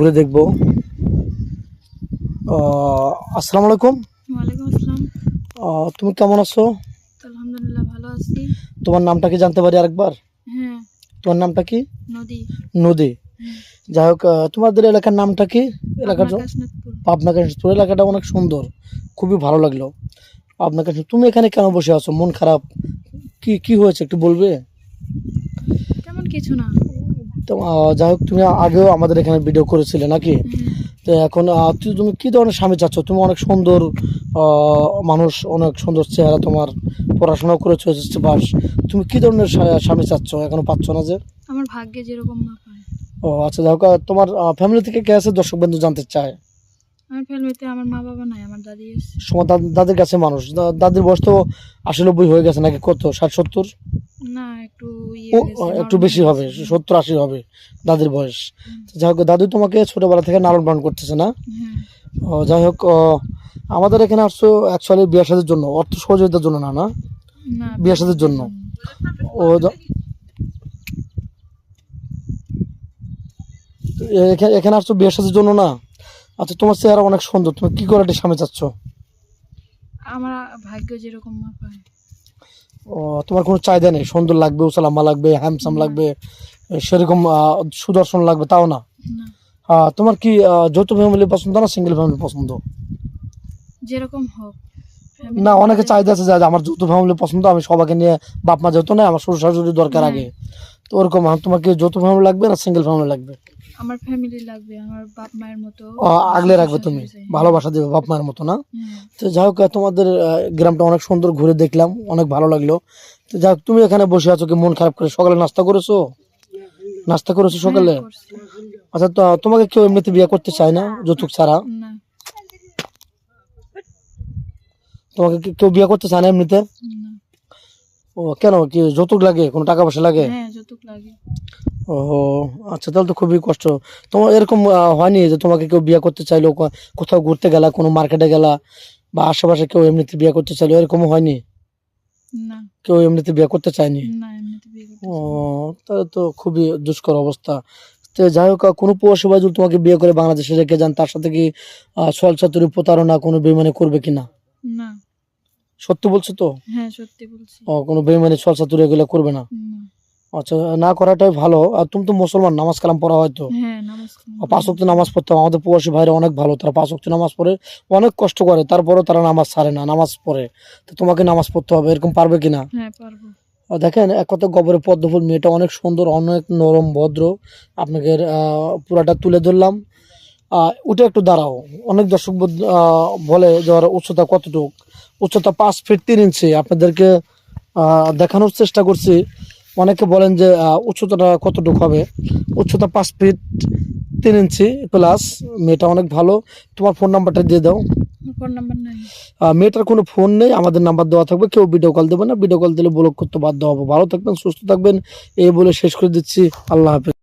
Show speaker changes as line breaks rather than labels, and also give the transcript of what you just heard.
ঘুরে দেখব। আসসালামু আলাইকুম। তুমি কেমন আছো?
আলহামদুলিল্লাহ ভালো আছি।
তোমার নামটা কি জানতে পারি আরেকবার?
হ্যাঁ।
তোমার নামটা কি?
নদী।
নদী। যাই হোক তোমাদের এলাকার নামটা কি? এলাকার
পাবনা কাশনাথপুর।
এলাকাটা অনেক সুন্দর। খুবই ভালো লাগল। পাবনা কাশিমপুর তুমি এখানে কেন বসে আছো? মন খারাপ। কি কি হয়েছে একটু বলবে?
তেমন কিছু না।
তো যাই হোক তুমি আগেও আমাদের এখানে ভিডিও করেছিলে নাকি? তো এখন তুমি কি ধরনের স্বামী চাচ্ছ? তুমি অনেক সুন্দর মানুষ অনেক সুন্দর চেহারা তোমার পড়াশোনা করেছ এসএসসি পাস তুমি কি ধরনের স্বামী চাচ্ছ? এখনও পাচ্ছ না যে?
আমার ভাগ্যে যেরকম
ও আচ্ছা যাই হোক তোমার ফ্যামিলি থেকে কে আছে দর্শক বন্ধু জানতে চায়?
আমার ফ্যামিলিতে আমার মা বাবা নাই আমার দাদি আছে।
দাদির কাছে মানুষ। দাদির বয়স তো আশি নব্বই হয়ে গেছে নাকি কত? ষাট সত্তর?
না একটু ইয়ে
একটু বেশি হবে। সত্তর আশি হবে দাদির বয়স। যাই হোক দাদু তোমাকে ছোটবেলা থেকে লালন পালন করতেছে না? ও, যাই হোক আমাদের এখানে আসছো অ্যাকচুয়ালি বিয়ে সাদের জন্য অর্থ সহযোগিতার জন্য না না?
না
বিয়ে জন্য। ও এখানে এখানে আসছো বিয়ে সাদের জন্য না? আচ্ছা তোমার চেহারা অনেক সুন্দর তুমি কি করে একটা স্বামী চাচ্ছ?
আমার ভাগ্য যেরকম মা পায়।
ও তোমার কোনো চাহিদা নেই? সুন্দর লাগবে উসালাম্মা লাগবে হ্যামসাম লাগবে সেরকম সুদর্শন লাগবে তাও না? তোমার কি যৌথ ফ্যামিলি পছন্দ না সিঙ্গেল ফ্যামিলি পছন্দ?
যেরকম হোক।
না অনেকে চাহিদা আছে যে আমার যৌথ ফ্যামিলি পছন্দ আমি সবাইকে নিয়ে বাপ মা যেহেতু না আমার শ্বশুর শাশুড়ি দরকার আগে। তো ওরকম আহ, তোমার কি যৌথ ফ্যামিলি লাগবে না সিঙ্গেল ফ্যামিলি লাগবে?
আমার ফ্যামিলি লাগবে আমার বাপ মায়ের মতো।
আহ, আগলে রাখবে তুমি। ভালোবাসা দেবে বাপ মায়ের মতো না? তো যাই হোক তোমাদের গ্রামটা অনেক সুন্দর ঘুরে দেখলাম অনেক ভালো লাগল। তো যাই হোক তুমি এখানে বসে আছো কি মন খারাপ করে সকালে নাস্তা করেছ? নাস্তা করেছ সকালে?
হ্যাঁ,
আচ্ছা তো তোমাকে কেউ এমনিতে বিয়ে করতে চায় না যৌতুক ছাড়া?
না।
তোমাকে কেউ বিয়ে করতে চায় না এমনিতে?
না
ও কেন? কি যৌতুক লাগে? কোনো টাকা পয়সা লাগে?
হ্যাঁ লাগে।
ও আচ্ছা তাহলে তো খুবই কষ্ট। তোমার এরকম আহ, হয়নি যে তোমাকে কেউ বিয়ে করতে চাইলো ক- কোথাও ঘুরতে গেলা কোনো মার্কেটে গেলা বা আশেপাশে কেউ এমনিতে বিয়ে করতে চাইলো এরকমও হয়নি?
না।
কেউ এমনিতে বিয়ে করতে চায়নি?
না এমনিতে বিয়ে করতে
ও তাহলে তো খুবই দুষ্কর অবস্থা। তো যাই হোক কোনো পৌরসভা যদি তোমাকে বিয়ে করে বাংলাদেশে রেখে যান তার সাথে কি ছল চাতুরি প্রতারণা কোনো বেমানি করবে কিনা?
না।
সত্যি বলছো তো?
হ্যাঁ সত্যি বলছি।
ও, কোনো বেমানি ছল চাতুরি এগুলো করবে না। আচ্ছা না করাটাই ভালো। আর তুমি তো মুসলমান নামাজ কালাম পড়া হয়তো
হ্যাঁ
পাঁচ ওয়াক্ত নামাজ পড়তে হবে। আমাদের প্রবাসী ভাইরা অনেক ভালো তারা পাঁচ ওয়াক্ত নামাজ পড়ে অনেক কষ্ট করে। তারপরেও তারা নামাজ ছাড়ে না নামাজ পড়ে। তো তোমাকে নামাজ পড়তে হবে এরকম পারবে কিনা
হ্যাঁ
দেখেন এক কথা গবরে পদ্মফুল মেয়েটা অনেক সুন্দর অনেক নরম ভদ্র। আপনাকে আহ, পুরাটা তুলে ধরলাম। উঠে একটু দাঁড়াও। অনেক দর্শক বলে যে উচ্চতা কতটুক? উচ্চতা পাঁচ ফিট তিন ইঞ্চি আপনাদেরকে দেখানোর চেষ্টা করছি। অনেকে বলেন যে উচ্চতাটা কতটুক হবে? উচ্চতা পাঁচ ফিট তিন ইঞ্চি প্লাস মেয়েটা অনেক ভালো। তোমার ফোন নাম্বারটা দিয়ে দাও।
নাম্বার
মেয়েটার কোনো ফোন নেই। আমাদের নাম্বার দেওয়া থাকবে। কেউ ভিডিও কল দেবে না। ভিডিও কল দিলে ব্লক করতে বাধ্য হব। ভালো থাকবেন সুস্থ থাকবেন। এই বলে শেষ করে দিচ্ছি। আল্লাহ হাফেজ।